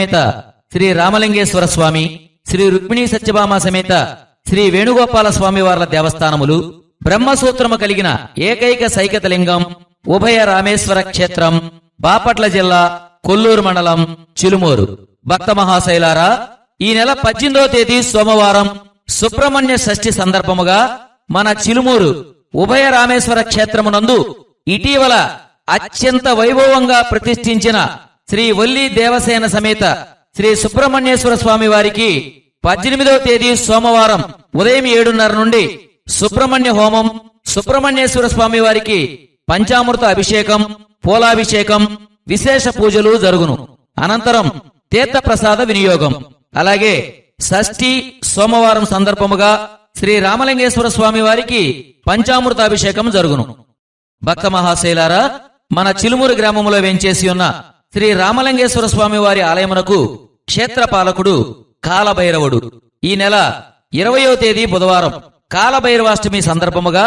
సమేత శ్రీ రామలింగేశ్వర స్వామి శ్రీ రుక్మిణీ సత్యభామ సమేత శ్రీ వేణుగోపాల స్వామి వార్ల దేవస్థానములు బ్రహ్మసూత్రము కలిగిన ఏకైక సైకత లింగం ఉభయ రామేశ్వర క్షేత్రం బాపట్ల జిల్లా కొల్లూరు మండలం చిలుమూరు. భక్త మహాశైలారా ఈ నెల పద్దెనిమిదవ తేదీ సోమవారం సుబ్రహ్మణ్య షష్ఠి సందర్భముగా మన చిలుమూరు ఉభయ రామేశ్వర క్షేత్రమునందు ఇటీవల అత్యంత వైభవంగా ప్రతిష్ఠించిన శ్రీ వల్లి దేవసేన సమేత శ్రీ సుబ్రహ్మణ్యేశ్వర స్వామి వారికి పద్దెనిమిదవ తేదీ సోమవారం ఉదయం ఏడున్నర నుండి సుబ్రహ్మణ్య హోమం సుబ్రహ్మణ్యేశ్వర స్వామి వారికి పంచామృత అభిషేకం పూలాభిషేకం విశేష పూజలు జరుగును. అనంతరం తీర్థ ప్రసాద వినియోగం. అలాగే షష్ఠి సోమవారం సందర్భముగా శ్రీ రామలింగేశ్వర స్వామి వారికి పంచామృతాభిషేకం జరుగును. భక్త మహాశైలారా మన చిలుమూరు గ్రామంలో వెంచేసి ఉన్న శ్రీ రామలింగేశ్వర స్వామి వారి ఆలయమునకు క్షేత్రపాలకుడు కాలభైరవుడు. ఈ నెల ఇరవయో తేదీ బుధవారం కాలభైరవాష్టమి సందర్భముగా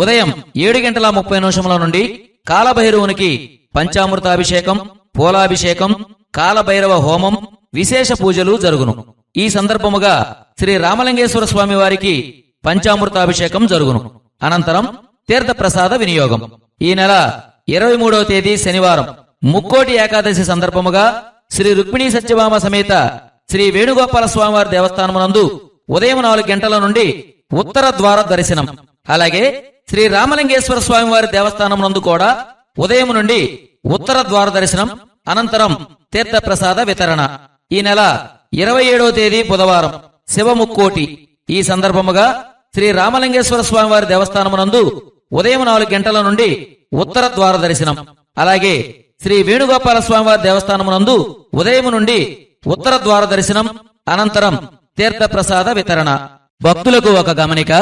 ఉదయం ఏడు గంటల ముప్పై నిమిషముల నుండి కాలభైరవునికి పంచామృతాభిషేకం పూలాభిషేకం కాలభైరవ హోమం విశేష పూజలు జరుగును. ఈ సందర్భముగా శ్రీ రామలింగేశ్వర స్వామి వారికి పంచామృతాభిషేకం జరుగును. అనంతరం తీర్థప్రసాద వినియోగం. ఈ నెల ఇరవై మూడవ తేదీ శనివారం ముక్కోటి ఏకాదశి సందర్భముగా శ్రీ రుక్మిణీ సత్యభామ సమేత శ్రీ వేణుగోపాల స్వామివారి దేవస్థానమునందు ఉదయం నాలుగు గంటల నుండి ఉత్తర ద్వార దర్శనం. అలాగే శ్రీ రామలింగేశ్వర స్వామివారి దేవస్థానమునందు కూడా ఉదయం నుండి ఉత్తర ద్వార దర్శనం అనంతరం తీర్థ ప్రసాద వితరణ. ఈ నెల ఇరవై ఏడవ తేదీ బుధవారం శివముక్కోటి. ఈ సందర్భముగా శ్రీ రామలింగేశ్వర స్వామివారి దేవస్థానమునందు ఉదయం నాలుగు గంటల నుండి ఉత్తర ద్వార దర్శనం. అలాగే శ్రీ వేణుగోపాల స్వామివారి దేవస్థానమునందు ఉదయం నుండి ఉత్తర ద్వార దర్శనం అనంతరం తీర్థ ప్రసాద వితరణ. భక్తులకు ఒక గమనిక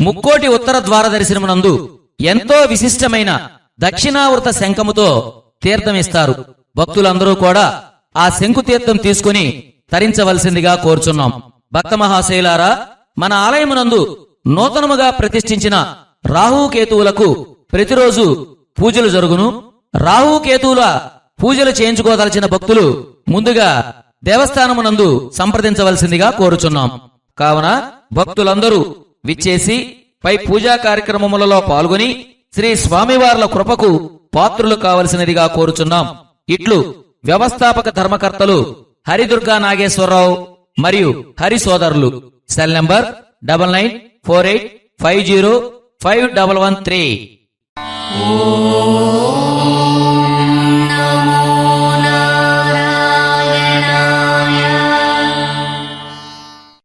ముక్కోటి ఉత్తర ద్వార దర్శనమునందు ఎంతో విశిష్టమైన దక్షిణావృత శంఖముతో తీర్థమిస్తారు. భక్తులందరూ కూడా ఆ శంకు తీర్థం తీసుకుని తరించవలసిందిగా కోరుచున్నాం. భక్త మహాశైలారా మన ఆలయమునందు నూతనముగా ప్రతిష్ఠించిన రాహుకేతువులకు ప్రతిరోజు పూజలు జరుగును. రాహుకేతువుల పూజలు చేయించుకోదలచిన భక్తులు ముందుగా దేవస్థానమునందు సంప్రదించవలసిందిగా కోరుచున్నాం. కావున భక్తులందరూ విచ్చేసి పై పూజా కార్యక్రమములలో పాల్గొని శ్రీ స్వామివార్ల కృపకు పాత్రులు కావలసినదిగా కోరుచున్నాం. ఇట్లు వ్యవస్థాపక ధర్మకర్తలు హరిదుర్గా నాగేశ్వరరావు మరియు హరి సోదరులు. Cell number double nine four eight five zero five double one three.